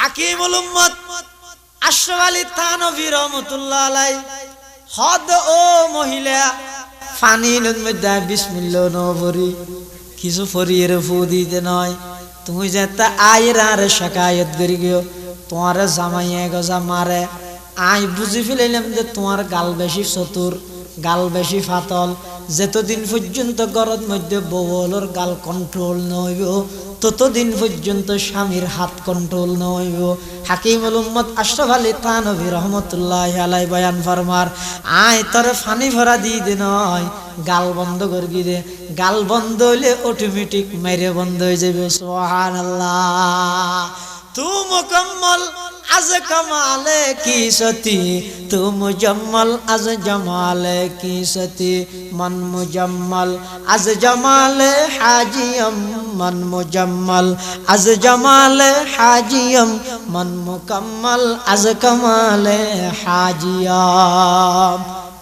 হাকিমুল উম্মত আশরাফ আলী থানভী রহমতুল্লাহ আলাই হদ ও মহিলা ফানির মধ্যে বিসমিল্লাহ নবরি। কিছু ফরিয়ের ফু দিতে নয়। তুমি যে তা আয়ের আর শেখায়ত করি গিয়ে তোমার জামাইয়ে গজা মারে। আই বুঝি ফেলাইলাম যে তোমার গাল বেশি চতুর, গাল বেশি ফাতল। যেতদিন পর্যন্ত গরদ মধ্যে বউলর গাল কন্ট্রোল নইব, ততদিন পর্যন্ত স্বামীর হাত কন্ট্রোল নইব। হাকিমুল উম্মত আশরাফ আলী তানবী রহমতুল্লাহ আলাই বয়ান ফরমার, আয় তোরে ফানি ভরা দি দে নয়, গাল বন্ধ করবি দে গাল বন্ধ হইলে অটোমেটিক মেরে বন্ধ হয়ে যাবে সোহান আল্লাহ তু মুকম্মল अज कमाल की सती तू मुजम्मल अज जमाल की सती मन मुजम्मल अज जमाल हाजियम मन मुजम्मल अज जमाल हाजियम मन मुकम्मल अज कमाल हाजिया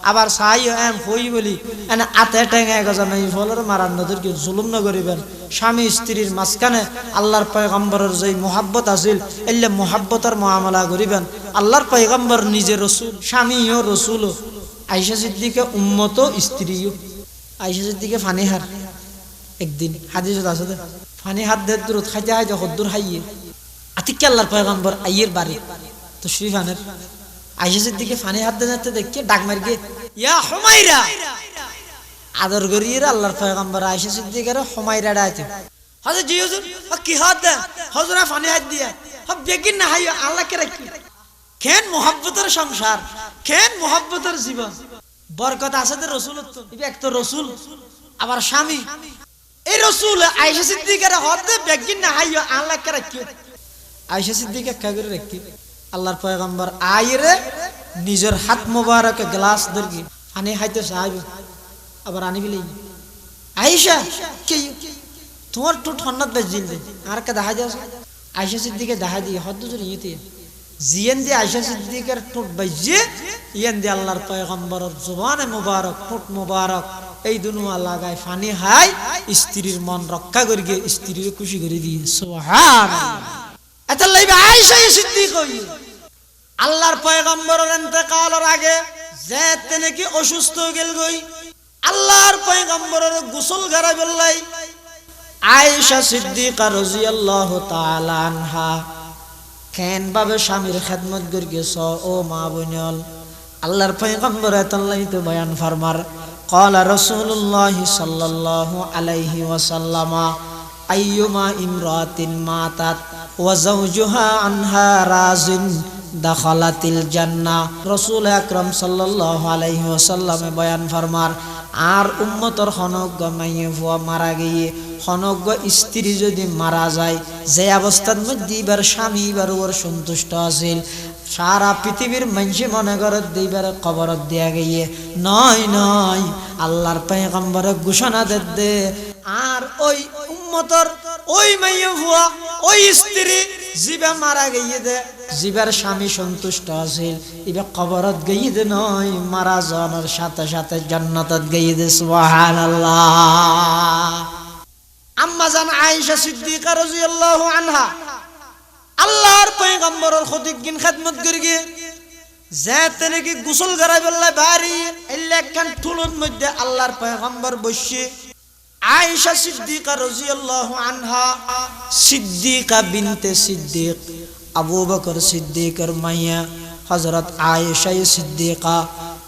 আবার সাই এম হই বলি, এনে আতে টেঙে গজা নাই ফলর মারার নদীর জুলুম ন করিবেন। স্বামী স্ত্রীর মাঝখানে আল্লাহর পয়গম্বরের যে মোহাব্বত আছিল এলে মোহাব্বতের মহামলা করিবেন। আল্লাহর পয়গম্বর নিজে রসুল স্বামীও রসুল। আইসা সিদ্দিকে উম্মত স্ত্রীও আইসা সিদ্দিকে ফানি হার একদিন হাদিসত দে। ফানি হাত দে দূরত খাইতে খাইতে হদ্দুর হাইয়ে। আতিকে আল্লাহর পয়গম্বর আইয়ের বাড়ি তো শ্রীফানের আইসা সিদ্দিকে ফানি হাত দিতে দেখে ডাক মার গিয়ে ইয়া হুমাইরা! আদর করিয়ে আল্লাহর পয়গম্বর আইসা সিদ্দিকের হুমাইরা ডাইতে হযরত জি হুজুর কি হাত ফানি হাত দিয়া। হব বেগিন না হাইও আল্লাহ কে রাখি? কেন মোহাব্বতের সংসার কেন মোহাব্বতের জীবন। বরকত আছে তো রসুলত্ব এক তো রসুল, আবার স্বামী। এই রসুল আইসা সিদ্দিকের হাত বেগিন না হাইও আল্লাহ কে রাখি? আইসা সিদ্দিকে কা করে রাখি। আল্লাহর পয়গম্বর আইরে নিজের হাত মোবারকে গ্লাস দরকি আনি হাইতে সাহাব, আবার আনি বিলি আইসা কে তোমার টু ঠন্নাত বাজিল দে আর কে দেখা যাস আইসা সিদ্দিকে দেখা দিয়ে, হদ্দ জোর ইতে জিয়েন দিয়ে আইসা সিদ্দিকের টুট বাজিয়ে ইয়েন দিয়ে আল্লাহর পয়গম্বরের জবানে মুবারক টুট মুবারক, এই দুনুয়া লাগায় ফানি হাই, স্ত্রীর মন রক্ষা করি গিয়ে স্ত্রীর খুশি করে দিয়ে সোহান এত লাইবে আইসা সিদ্দিক হই আল্লাহর পয়গম্বরের এতেকালের আগে যে তেনে অসুস্থ হয়ে গেল গই? আল্লাহর পয়গম্বরের গোসল গারা বললাই আয়েশা সিদ্দিকা রাদিয়াল্লাহু তাআলা আনহা, কেন ভাবে স্বামীর খেদমত করি গেছ? ও মা বোনল আল্লাহর পয়গম্বর তাল্লাই তো বয়ান ফারমার, কলা রসুল্লাহ সাল্লাল্লাহু আলাইহি ওয়াসাল্লামা, আইয়ুমা ইমরাতিন মাতাত ওয়া জাওজুহা আনহা রাজিন। দাখালাতিল জান্না রসুল আকরম সাল্লাল্লাহু আলাইহি ওয়াসাল্লামে বয়ান ফরমার, আর উম্মতর হনজ্ঞ মাইয়ে ভুয়া মারা গিয়ে, হনজ্ঞ স্ত্রী যদি মারা যায়, যে অবস্থার মধ্যে এবার স্বামী এবার ওর সন্তুষ্ট আছিল। সারা পৃথিবীর মানুষে মনে করে দিবার কবরত দিয়া গিয়ে, নয় নয়, আল্লাহর পয়গম্বরে ঘোষণা দে দে। আর ওই উম্মতর, ওই মাইয়ে ভুয়া, ওই স্ত্রী জিবা মারা গিয়ে দে জিবার স্বামী সন্তুষ্ট আছিল। এবার কবরত গিয়ে দে নয়, মারা যাওয়ার সাথে সাথে জান্নাতত গিয়ে দে আম্মা জান আয়েশা সিদ্দিকা আনহা, আল্লাহর পয়গম্বরের করি গিয়ে যে তেনে কি গোসল করাই বললে বাড়ি মধ্যে আল্লাহর পয়গম্বর বসে আয়েশা সিদ্দিকা রাদিয়াল্লাহু আনহা, সিদ্দিকা বিনতে সিদ্দিক, আবু বকর সিদ্দিকের মাইয়া, হযরত আয়েশা সিদ্দিকা,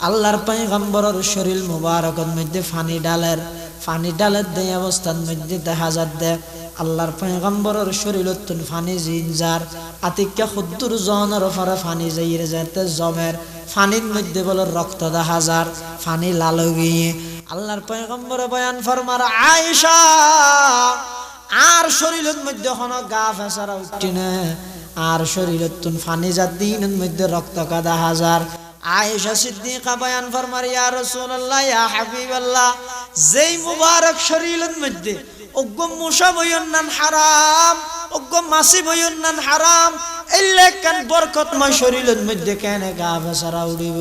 আল্লাহর পয়গম্বরের শরীর মুবারকের মধ্যে ফানি ডালের ফানি ডালের দেয় অবস্থার মধ্যে দেখা যাচ্ছে। আল্লাহর পয়গম্বরের শরীরতুন ফানি জিনজার আতিক্যা খুদ্দুর জনের ওপরে ফানি যাইরে যেতে জমের, ফানির মধ্যে বলে রক্ত দেখা যার ফানি লাল গিয়ে আল্লাহর পয়গম্বরে বয়ান ফরমার, আয়েশা, আর শরীরের মধ্যে কোনো গা ফেসারা উঠি না। আর শরীরের তুন ফানি যার দিনের মধ্যে রক্ত কাদা হাজার আয়েশা সিদ্দিকা বয়ান ফরমার, ইয়া রাসূলুল্লাহ, ইয়া হাবিবাল্লাহ, যেই মুবারক শরীরের মধ্যে অজ্ঞ মুসা বয়ন্নান হারাম অজ্ঞ মাসি বয়ন্নান হারাম, এলে কান বরকতময় শরীরের মধ্যে কেন গা বেসারা উড়িব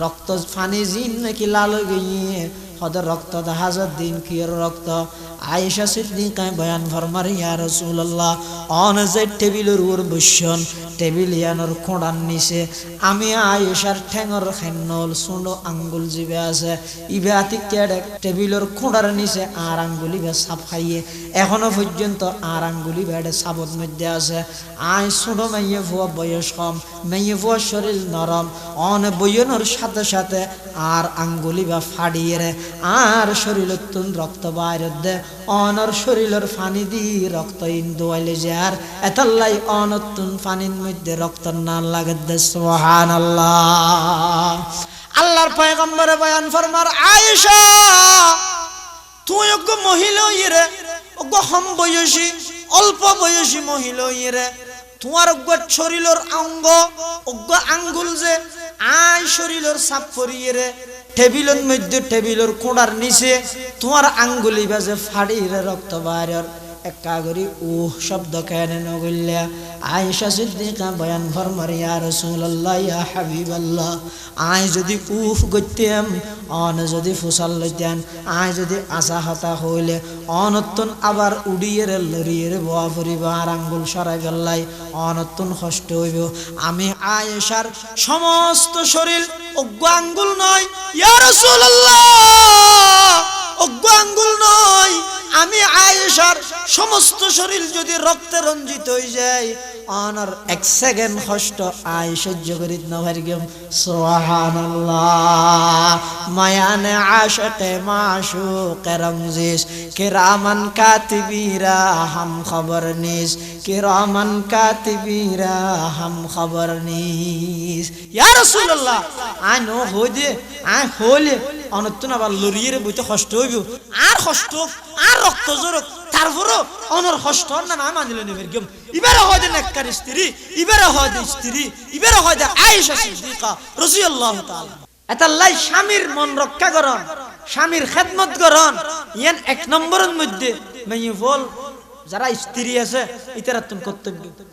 রক্ত ফানি জিন নাকি লাল গিয়ে হদের রক্ত হাজার দিন কিয়ের রক্ত। আয়েশা সিদ্দিকায় বয়ান ফরমার, ইয়া অন যে টেবিলের উপর বসছেন টেবিল ইয়ানোর খোঁড়ার নিচে, আমি আয়েশার ঠ্যাঙর খান্নল সুনো আঙ্গুল জিবে আছে। ইবে কেডে টেবিলের খোঁড়ার নিচে আর আঙ্গুল ইবে সাপ খাইয়ে, এখনও পর্যন্ত আর আঙ্গুল ইবে সাবত মধ্যে আছে। আয় ছোট মাইয়ে ফুয়া বয়স কম মাইয়ে ফুয়া শরীর নরম, অন বইয়নোর সাথে সাথে আর আঙ্গুলি বা ফাড়িয়ে রে আর শরীরের তুন রক্ত বাইরে অনর শরীরের ফানি দি রক্ত ইন্দু আইলে যে আর। এতাল্লাই অনতুন ফানির মধ্যে রক্ত না লাগে সোহান আল্লাহ আল্লাহর পয়গম্বরে বয়ান ফরমার, আয়েশা, তুই অজ্ঞ মহিলা ইয়ে অজ্ঞ হম বয়সী, অল্প বয়সী মহিলা ইয়ে তোমার অজ্ঞ শরীরের অঙ্গ অজ্ঞ আঙ্গুল যে আই শরীরের সাপ পরিয়ে রে টেবিলের মধ্যে টেবিলের কোড়ার নিচে তোমার আঙ্গুলি বাজে ফাড়িয়ে রক্ত বাইরের একা করি উহ শব্দ কেন নগল্যা আয়েশা সিদ্দিকা বয়ান ফরমার, ইয়া ইয়া হাবিবাল্লাহ, আয় যদি উফ অন যদি ফুসাল লইতাম আয় যদি আশা হতা হইলে, অনত্তন আবার উড়িয়ে বোয়া আর আঙ্গুল সরাই অনত্তন কষ্ট হইব। আমি আয়েশার সমস্ত শরীর অজ্ঞ আঙ্গুল নয়, ইয়া রাসূলুল্লাহ, অজ্ঞ আঙ্গুল নয়, আমি আয়েশার সমস্ত শরীর যদি রক্তে রঞ্জিত হয়ে যায় অনার এক সেকেন্ড কষ্ট আয় সহ্য করিত না ভারিগম সুবহানাল্লাহ। মায়ানে আশকে মাশুক রমজিস কিরামান কাতিবিরা হাম খবর নিস কিরামান কাতিবিরা হাম খবর নিস ইয়া রাসূলুল্লাহ, আয় নো হই দে, আয় হইলে অনতুন আবার লড়িয়ে বইতে কষ্ট হইব। আর কষ্ট, আর রক্ত জোরক। তারপরও অনর হষ্ট না না, মানিল নেবের গেম ইবারে হয় যে নেককার স্ত্রী, ইবারে হয় যে স্ত্রী, ইবারে হয় যে আয়েশা সিদ্দিকা, রাদিয়াল্লাহু তাআলা। এতাল্লাই স্বামীর মন রক্ষা করন, স্বামীর খেদমত করন, ইয়ান এক নম্বরের মধ্যে মেয়ে বল যারা স্ত্রী আছে ইতারাতুন কর্তব্য।